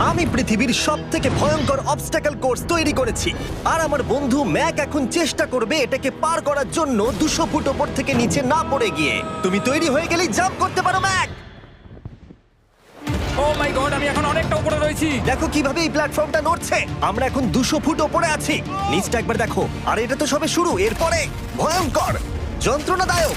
আমি পৃথিবীর সব থেকে ভয়ঙ্কর অবস্টাকেল কোর্স তৈরি করেছি। আর আমার বন্ধু ম্যাক এখন চেষ্টা করবে এটাকে পার করার জন্য দুশো ফুট ওপর থেকে নিচে না পড়ে গিয়ে। তুমি তৈরি হয়ে গেলেই জাম্প করতে পারো ম্যাক! ও মাই গড আমি এখন অনেকটা উপরে রয়েছি। দেখো কীভাবে এই প্ল্যাটফর্মটা নড়ছে। আমরা এখন দুশো ফুট ওপরে আছি। নিচটা একবার দেখো। আর এটা তো সবে শুরু এরপরে ভয়ঙ্কর। যন্ত্রণাদায়ক।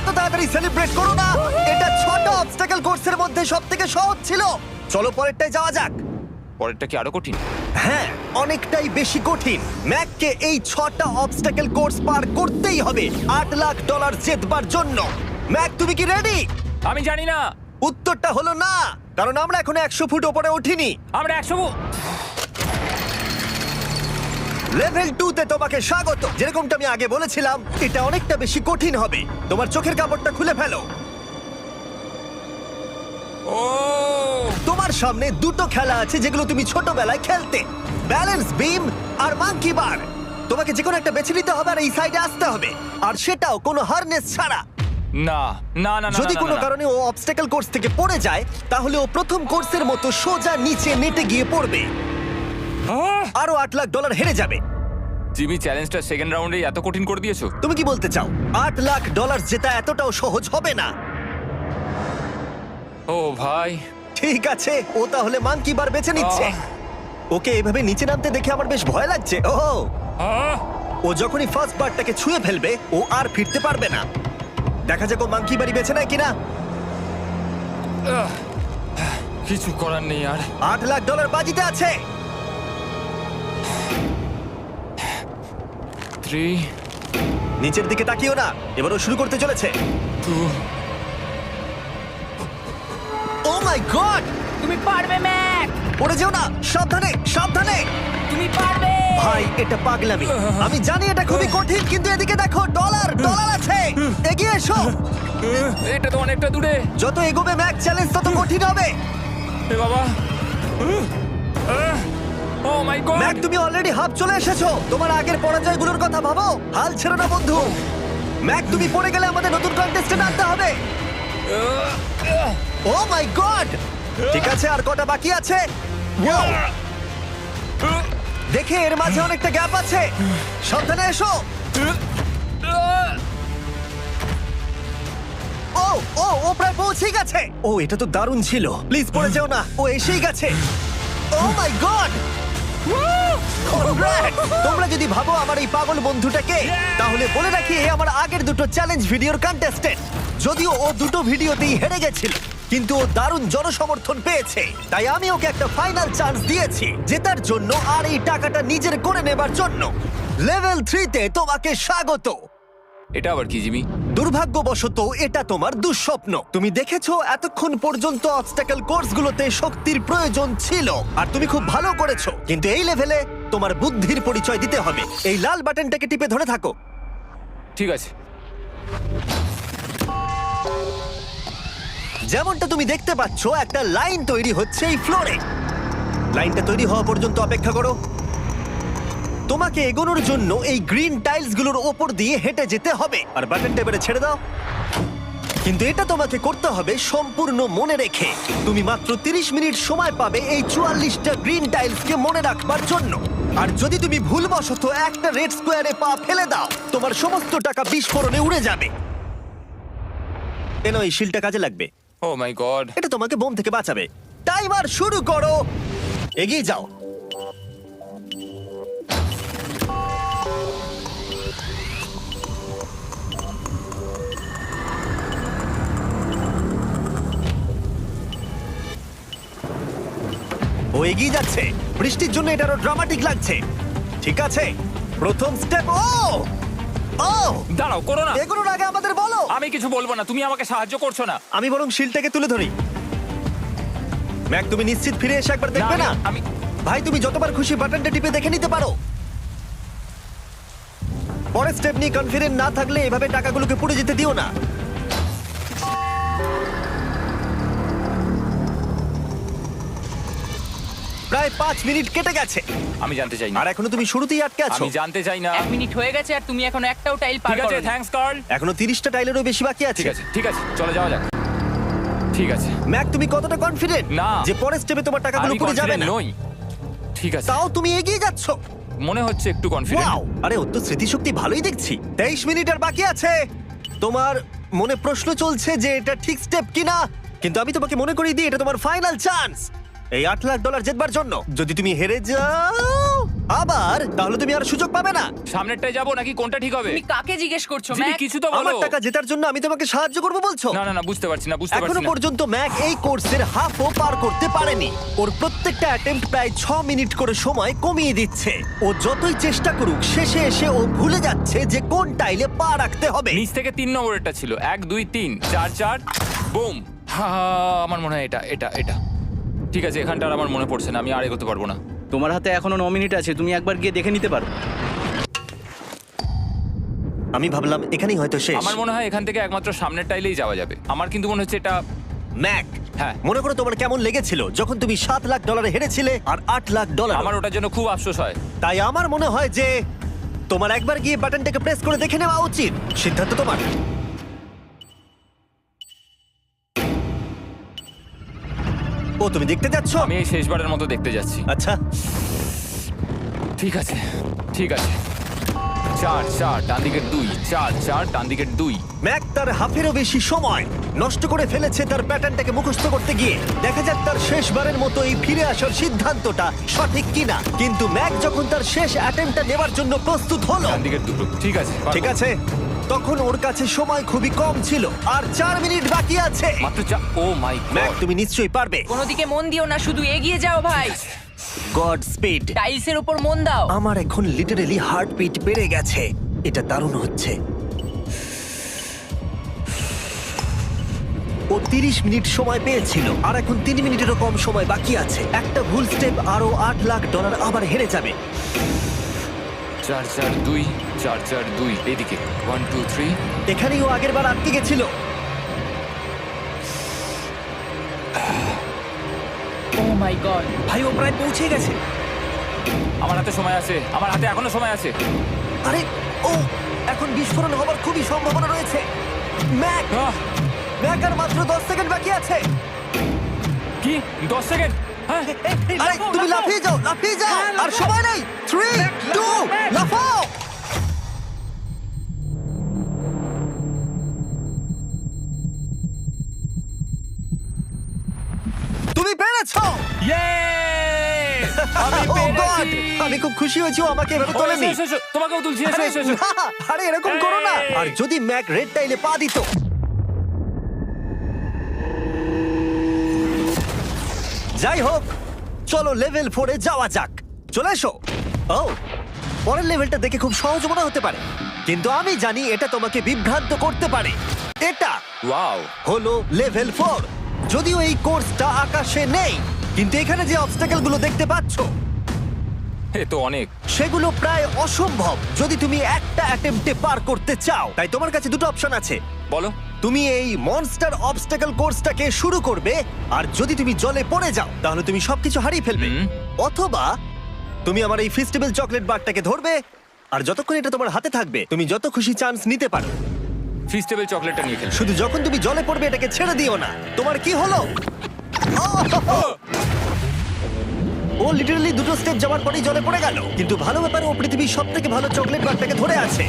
এত তাড়াতাড়ি সেলিব্রেট করো না। এটা ছটা অবস্টাকেল কোর্সের মধ্যে সব থেকে সহজ ছিল। চলো পরেরটায় যাওয়া যাক। পরেরটা কি আরও কঠিন? হ্যাঁ অনেকটাই বেশি কঠিন। ম্যাককে এই ছটা অবস্টাকেল কোর্স পার করতেই হবে আট লাখ ডলার জেতবার জন্য। ম্যাক তুমি কি রেডি আমি জানি না। উত্তরটা হলো না কারণ আমরা এখন একশো ফুট ওপরে উঠিনি। আমরা একশো লেভেল টু তে তোমাকে স্বাগত। যেরকমটা আমি আগে বলেছিলাম এটা অনেকটা বেশি কঠিন হবে। তোমার চোখের কাপড়টা খুলে ফেলো। ও! তোমার সামনে দুটো খেলা আছে যেগুলো তুমি ছোটবেলায় খেলতে। ব্যালেন্স বিম আর মাঙ্কি বার তোমাকে যে কোনো একটা বেছে নিতে হবে আর এই সাইডে আসতে হবে। আর সেটাও কোনো হারনেস ছাড়া। না না না না যদি না, কোনো না। কারণে ও অবস্টাকেল কোর্স থেকে পড়ে যায় তাহলে ও প্রথম কোর্সের মতো সোজা নিচে নেটে গিয়ে পড়বে! আরও আট লাখ ডলার হেরে যাবে। জিমি চ্যালেঞ্জটা সেকেন্ড রাউন্ডে এত কঠিন করে দিয়েছ? তুমি কি বলতে চাও? আট লাখ ডলার জেতা এতটাও সহজ হবে না। ও ভাই। ঠিক আছে ও তাহলে মাঙ্কি বার বেছে নিচ্ছে। ওকে এভাবে নিচে নামতে দেখে আমার বেশ ভয় লাগছে। ও ও। যখনই ফার্স্ট বারটাকে ছুঁয়ে ফেলবে ও আর ফিরতে পারবে না। দেখা যাক ও মাঙ্কি বাড়ি বেছে নেয় কিনা। কিছু করার নেই আর। আট লাখ ডলার বাজিতে আছে। থ্রি নিচের দিকে তাকিও না। এবার ও শুরু করতে চলেছে। টু ও মাই গড তুমি পারবে ম্যাক! পড়ে যেও না। সাবধানে সাবধানে! তুমি পারবে! ভাই এটা পাগলামি। আমি জানি এটা খুবই কঠিন কিন্তু এদিকে দেখো ডলার ডলার আছে। এগিয়ে এসো। এটা তো অনেকটা দূরে। যত এগোবে ম্যাক চ্যালেঞ্জ তত কঠিন হবে। এ বাবা। ও মাই গড ম্যাক তুমি অলরেডি হাফ চলে এসেছ। তোমার আগের পরাজয়গুলোর কথা ভাবো। হাল ছেড়ো না বন্ধু। ম্যাক তুমি পড়ে গেলে আমাদের নতুন কন্টেস্টেন্ট আনতে হবে। ও মাই গড ঠিক আছে আর কটা বাকি আছে? Wow! দেখে এর মাঝে অনেকটা গ্যাপ আছে। সাবধানে এসো। ও ও ও প্রায় পৌঁছেই গেছে। ও এটা তো দারুণ ছিল। প্লিজ পড়ে যাও না। ও এসেই গেছে। ও মাই গড তোমরা যদি ভাবো আমার এই পাগল বন্ধুটাকে তাহলে বলে রাখি এ আমার আগের দুটো চ্যালেঞ্জ ভিডিওর কন্টেস্টেন্ট যদিও ও দুটো ভিডিওতেই হেরে গেছিল কিন্তু ও দারুণ জনসমর্থন পেয়েছে। তাই আমি ওকে একটা ফাইনাল চান্স দিয়েছি জেতার জন্য আর এই টাকাটা নিজের করে নেবার জন্য। লেভেল থ্রিতে তোমাকে স্বাগত। এটা আবার কি জিমি? দুর্ভাগ্যবশত এটা তোমার দুঃস্বপ্ন। তুমি দেখেছ এতক্ষণ পর্যন্ত অবস্টাকেল কোর্সগুলোতে শক্তির প্রয়োজন ছিল আর তুমি খুব ভালো করেছ। কিন্তু এই লেভেলে তোমার বুদ্ধির পরিচয় দিতে হবে। এই লাল বাটনটাকে টিপে ধরে থাকো। ঠিক আছে। যেমনটা তুমি দেখতে পাচ্ছ একটা লাইন তৈরি হচ্ছে এই ফ্লোরে লাইনটা তৈরি হওয়া পর্যন্ত অপেক্ষা করো। তোমাকে এগোনোর জন্য এই গ্রিন টাইলসগুলোর ওপর দিয়ে হেঁটে যেতে হবে। আর বাটনটা এবারে ছেড়ে দাও। কিন্তু এটা তোমাকে করতে হবে সম্পূর্ণ মনে রেখে। তুমি মাত্র 30 মিনিট সময় পাবে এই চুয়াল্লিশটা গ্রিন টাইলসকে মনে রাখবার জন্য। আর যদি তুমি ভুলবশত একটা রেড স্কোয়ারে পা ফেলে দাও তোমার সমস্ত টাকা বিস্ফোরণে উড়ে যাবে। কেন এই শিলটা কাজে লাগবে? ও মাই গড এটা তোমাকে বোম থেকে বাঁচাবে। টাইমার শুরু করো। এগিয়ে যাও। ও এগিয়ে যাচ্ছে। বৃষ্টির জন্য এটা আরও ড্রামাটিক লাগছে। ঠিক আছে প্রথম স্টেপ ও! ও! দাঁড়াও করো না। এগুলোর আগে আমাদের বলো। আমি কিছু বলব না তুমি আমাকে সাহায্য করছ না। আমি বরং শিলটাকে তুলে ধরি। ম্যাক তুমি নিশ্চিত ফিরে এসে একবার দেখবে না আমি- ভাই তুমি যতবার খুশি বাটনটা টিপে দেখে নিতে পারো। পরের স্টেপ নিয়ে কনফিডেন্ট না থাকলে এভাবে টাকাগুলোকে পুড়ে যেতে দিও না। প্রায় পাঁচ মিনিট কেটে গেছে। আমি জানতে চাই না। আর এখনও তুমি শুরুতেই আটকে আছো। আমি জানতে চাই না। এক মিনিট হয়ে গেছে আর তুমি এখন একটাও টাইল পার ঠিক আছে থ্যাঙ্কস কার্ল এখনও তিরিশটা টাইলেরও বেশি বাকি আছে। ঠিক আছে ঠিক আছে চলে যাওয়া যাক। ঠিক আছে। ম্যাক তুমি কতটা কনফিডেন্ট না। যে পরের স্টেপে তোমার টাকাগুলো আমি যাবে না? নই। ঠিক আছে। তাও তুমি এগিয়ে যাচ্ছ। মনে হচ্ছে একটু কনফিডেন্ট ওয়াও! আরে তো স্মৃতিশক্তি ভালোই দেখছি। তেইশ মিনিট আর বাকি আছে। তোমার মনে প্রশ্ন চলছে যে এটা ঠিক স্টেপ কিনা? কিন্তু আমি তোমাকে মনে করিয়ে দিই এটা তোমার ফাইনাল চান্স এই আট লাখ ডলার জেতবার জন্য। যদি তুমি হেরে যাও আবার তাহলে তুমি আর সুযোগ পাবে না। সামনেরটায় যাব নাকি কোনটা ঠিক হবে? তুমি কাকে জিজ্ঞেস করছ জিমি, ম্যাক? কিছু তো আমার টাকা জেতার জন্য আমি তোমাকে সাহায্য করব বলছো? না না না বুঝতে পারছি না বুঝতে এখনও পারছি না। পর্যন্ত ম্যাক এই কোর্সের হাফও পার করতে পারেনি। ওর প্রত্যেকটা অ্যাটেম্প্ট প্রায় ছ মিনিট করে সময় কমিয়ে দিচ্ছে। ও যতই চেষ্টা করুক শেষে এসে ও ভুলে যাচ্ছে যে কোন টাইলে পা রাখতে হবে। নিচ থেকে তিন নম্বরেরটা ছিল। এক দুই তিন চার চার বুম। হা আমার মনে হয় এটা এটা এটা। ঠিক আছে এখানটা আর আমার মনে পড়ছে না আমি আর এগোতে পারব না। তোমার হাতে এখনও ন মিনিট আছে তুমি একবার গিয়ে দেখে নিতে পারো। আমি ভাবলাম এখানেই হয়তো শেষ। আমার মনে হয় এখান থেকে একমাত্র সামনের টাইলেই যাওয়া যাবে। আমার কিন্তু মনে হচ্ছে এটা ম্যাক হ্যাঁ। মনে করো তোমার কেমন লেগেছিল যখন তুমি সাত লাখ ডলারে হেরেছিলে আর আট লাখ ডলার আমার ওটার জন্য খুব আফসোস হয়। তাই আমার মনে হয় যে তোমার একবার গিয়ে বাটনটাকে প্রেস করে দেখে নেওয়া উচিত। সিদ্ধান্ত তোমার। ও তুমি দেখতে যাচ্ছ? আমি এই শেষবারের মতো দেখতে যাচ্ছি। আচ্ছা। ঠিক আছে ঠিক আছে। চার চার ডান দিকের দুই চার চার ডান দিকের দুই। ম্যাক তার হাফেরও বেশি সময় নষ্ট করে ফেলেছে তার প্যাটার্নটাকে মুখস্থ করতে গিয়ে। দেখা যাক তার শেষবারের মতো এই ফিরে আসার সিদ্ধান্তটা সঠিক কিনা। কিন্তু ম্যাক যখন তার শেষ অ্যাটেম্পটা নেবার জন্য প্রস্তুত হলো। ডান দিকের দুটো ঠিক আছে। ঠিক আছে। তখন ওর কাছে সময় খুবই কম ছিল। আর চার মিনিট বাকি আছে। মাত্র চা ও মাই ম্যাক তুমি নিশ্চয়ই পারবে। কোনো দিকে মন দিও না শুধু এগিয়ে যাও ভাই। Godspeed. টাইলসের উপর মন দাও। আমার এখন লিটারেলি হার্টবিট বেড়ে গেছে। এটা দারুণ হচ্ছে। ও তিরিশ মিনিট সময় পেয়েছিল আর এখন তিন মিনিটেরও কম সময় বাকি আছে। একটা ভুল স্টেপ আরও আট লাখ ডলার আবার হেরে যাবে। চার চার দুই। চার চার দুই এদিকে। ওয়ান টু থ্রি এখানেই ও আগের বার আটকে গেছিল। Oh my god. ভাই ও প্রায় পৌঁছে গেছে। আমার হাতে সময় আছে। আমার হাতে এখনও সময় আছে। আরে ও এখন বিস্ফোরণ হবার খুবই সম্ভাবনা রয়েছে। ম্যাক! আহ, ম্যাক আর মাত্র দশ সেকেন্ড বাকি আছে। কি? দশ সেকেন্ড? হ্যাঁ। আরে তুমি লাফিয়ে যাও লাফিয়ে যাও। আর সময় নেই থ্রি টু লাফাও। আমি Oh God! পেরেছি! আমি খুব খুশি হয়েছি ও আমাকে এভাবে ও, তোলেনি। এসো, এসো, এসো, তোমাকেও তুলছি এসো আরে এসো এসো। না, আরে এরকম করো না। এই! আর যদি ম্যাক রেড টাইলে পা দিত। যাই হোক চলো লেভেল ফোরে যাওয়া যাক। চলে এসো। ও পরের লেভেলটা দেখে খুব সহজ মনে হতে পারে। কিন্তু আমি জানি এটা তোমাকে বিভ্রান্ত করতে পারে। এটা ওয়াও হলো লেভেল ফোর। যদিও এই কোর্সটা আকাশে নেই। কিন্তু এখানে যে অবস্টাকেলগুলো দেখতে পাচ্ছো এ তো অনেক। সেগুলো প্রায় অসম্ভব যদি তুমি একটা অ্যাটেম্পটে পার করতে চাও। তাই তোমার কাছে দুটো অপশন আছে। বলো। তুমি এই মনস্টার অবস্টাকল কোর্সটাকে শুরু করবে আর যদি তুমি জলে পড়ে যাও তাহলে তুমি সবকিছু হারিয়ে ফেলবে। হুম। অথবা তুমি আমার এই ফেস্টিভ্যাল চকলেট বারটাকে ধরবে আর যতক্ষণ এটা তোমার হাতে থাকবে তুমি যত খুশি চান্স নিতে পারো। ফিস্টেবল চকলেটটা নিয়ে খেলছি শুধু যখন তুমি জলে পড়বে এটাকে ছেড়ে দিও না। তোমার কি হলো! ও লিটারালি দুটো স্টেপ যাওয়ার পরেই জলে পড়ে গেল। কিন্তু ভালো ব্যাপার, ও পৃথিবীর সব থেকে ভালো চকলেট বারটাকে ধরে আছে!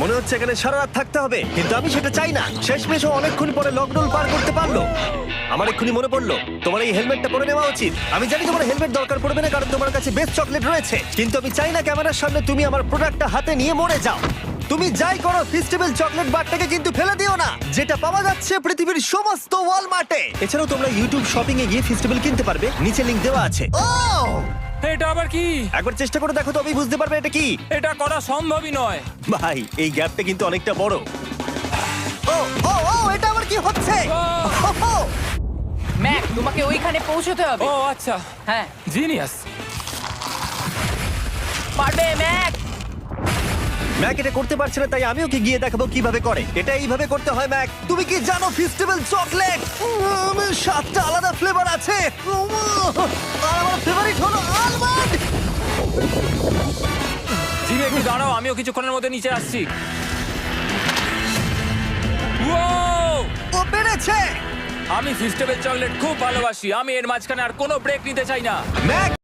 মনে হচ্ছে এখানে সারা রাত থাকতে হবে, কিন্তু আমি সেটা চাই না। শেষমেশ ও অনেকক্ষণ পরে লকডাউন পার করতে পারল। আমার এক্ষুনি মনে পড়ল, তোমার এই হেলমেটটা পরে নেওয়া উচিত। আমি জানি তোমার হেলমেট দরকার পড়বে না, কারণ তোমার কাছে বেস্ট চকলেট রয়েছে। কিন্তু আমি চাই না ক্যামেরার সামনে তুমি আমার প্রোডাক্টটা হাতে নিয়ে মরে যাও। তুমি যাই করো ফেস্টিভ্যাল চকলেট বারটাকে কিন্তু ফেলে দিও না যেটা পাওয়া যাচ্ছে পৃথিবীর সমস্ত ওয়ালমার্টে এছাড়াও তোমরা ইউটিউব শপিং এ গিয়ে ফেস্টিভ্যাল কিনতে পারবে নিচে লিংক দেওয়া আছে। ও! এটা আবার কি? একবার চেষ্টা করে দেখো তবেই বুঝতে পারবে এটা কি। এটা করা সম্ভবই নয়। ভাই এই গ্যাপটা কিন্তু অনেকটা বড়। ও ও ও এটা আবার কি হচ্ছে! ম্যাক তোমাকে ওইখানে পৌঁছতে হবে। ও আচ্ছা। হ্যাঁ। জিনিয়াস পারবে ম্যাক? ম্যাক এটা করতে পারছে না তাই আমি ওকে গিয়ে দেখাবো কীভাবে করে। এটা এইভাবে করতে হয় ম্যাক তুমি কি জানো ফেস্টিভ্যাল চকলেট সাতটা আলাদা ফ্লেভার আছে। আর আমার ফেভারিট হলো আলমন্ড জিমি একটু দাঁড়াও আমিও কিছুক্ষণের মধ্যে নিচে আসছি! ও পেরেছে! আমি ফিস্টেবল চকলেট খুব ভালোবাসি আমি এর মাঝখানে আর কোনো ব্রেক নিতে চাই না। ম্যাক